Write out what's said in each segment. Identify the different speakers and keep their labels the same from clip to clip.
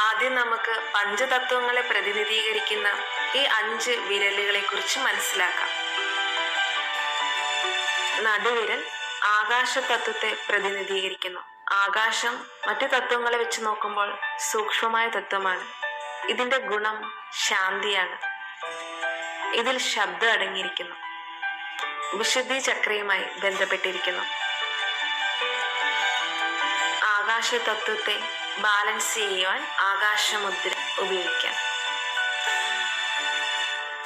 Speaker 1: ആദ്യം നമുക്ക് പഞ്ചതത്വങ്ങളെ പ്രതിനിധീകരിക്കുന്ന ഈ അഞ്ച് വിരലുകളെ കുറിച്ച് മനസ്സിലാക്കാം. നടുവിരൽ ആകാശ തത്വത്തെ പ്രതിനിധീകരിക്കുന്നു. ആകാശം മറ്റു തത്വങ്ങളെ വെച്ച് നോക്കുമ്പോൾ സൂക്ഷ്മമായ തത്വമാണ്. ഇതിന്റെ ഗുണം ശാന്തിയാണ്. ഇതിൽ ശബ്ദം അടങ്ങിയിരിക്കുന്നു. വിശുദ്ധി ചക്രയുമായി ബന്ധപ്പെട്ടിരിക്കുന്നു. ആകാശ തത്വത്തെ ബാലൻസ് ചെയ്യുവാൻ ആകാശമുദ്ര ഉപയോഗിക്കാം.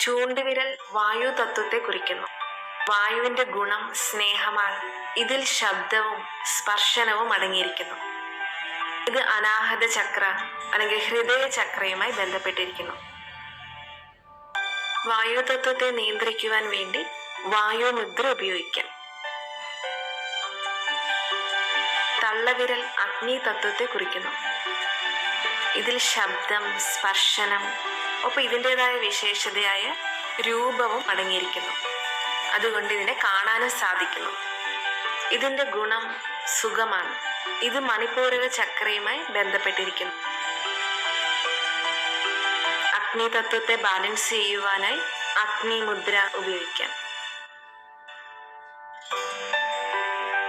Speaker 1: ചൂണ്ടുവിരൽ വായു തത്വത്തെ കുറിക്കുന്നു. വായുവിന്റെ ഗുണം സ്നേഹമാണ്. ഇതിൽ ശബ്ദവും സ്പർശനവും അടങ്ങിയിരിക്കുന്നു. ഇത് അനാഹത ചക്ര അല്ലെങ്കിൽ ഹൃദയ ചക്രയുമായി ബന്ധപ്പെട്ടിരിക്കുന്നു. വായു തത്വത്തെ നിയന്ത്രിക്കുവാൻ വേണ്ടി വായു മുദ്ര ഉപയോഗിക്കാം. തള്ളവിരൽ അഗ്നി തത്വത്തെ കുറിക്കുന്നു. ഇതിൽ ശബ്ദം സ്പർശനം ഒപ്പം ഇതിന്റെതായ വിശേഷതയായ രൂപവും അടങ്ങിയിരിക്കുന്നു. അതുകൊണ്ട് ഇതിനെ കാണാനും സാധിക്കുന്നു. ഇതിന്റെ ഗുണം സുഖമാണ്. ഇത് മണിപ്പൂരക ചക്രയുമായി ബന്ധപ്പെട്ടിരിക്കുന്നു. അഗ്നി തത്വത്തെ ബാലൻസ് ചെയ്യുവാനായി അഗ്നി മുദ്ര ഉപയോഗിക്കാം.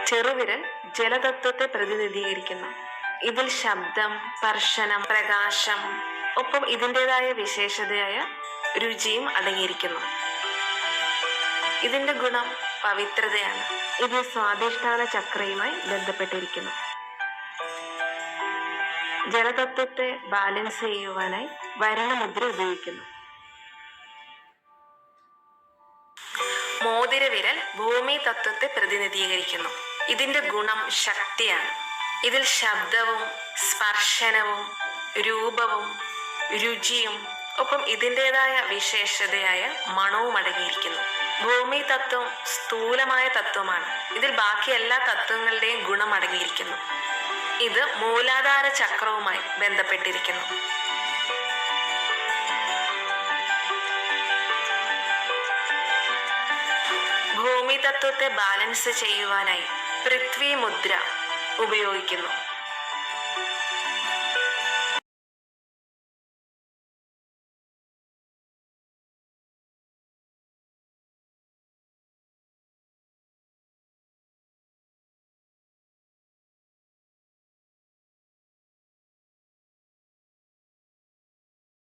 Speaker 1: ചെറുവിരൽ ജലതത്വത്തെ പ്രതിനിധീകരിക്കുന്നു. ഇതിൽ ശബ്ദം സ്പർശനം പ്രകാശം ഒപ്പം ഇതിന്റെതായ വിശേഷതയായ രുചിയും അടങ്ങിയിരിക്കുന്നു. ഇതിന്റെ ഗുണം പവിത്രതയാണ്. ഇത് സ്വാധിഷ്ഠാന ചക്രയുമായി ബന്ധപ്പെട്ടിരിക്കുന്നു. ജലതത്വത്തെ ബാലൻസ് ചെയ്യുവാനായി വരണമുദ്ര ഉപയോഗിക്കുന്നു. മോതിരവിരൽ ഭൂമി തത്വത്തെ പ്രതിനിധീകരിക്കുന്നു. ഇതിന്റെ ഗുണം ശക്തിയാണ്. ഇതിൽ ശബ്ദവും സ്പർശനവും രൂപവും രുചിയും ഒപ്പം ഇതിന്റെതായ വിശേഷതയായ മണവും അടങ്ങിയിരിക്കുന്നു. ഭൂമി തത്വം സ്ഥൂലമായ തത്വമാണ്. ഇതിൽ ബാക്കി എല്ലാ തത്വങ്ങളുടെയും ഗുണം അടങ്ങിയിരിക്കുന്നു. ഇത് മൂലാധാര ചക്രവുമായി ബന്ധപ്പെട്ടിരിക്കുന്നു. ഭൂമി തത്വത്തെ ബാലൻസ് ചെയ്യുവാനായി പൃഥ്വി മുദ്ര ഉപയോഗിക്കുന്നു.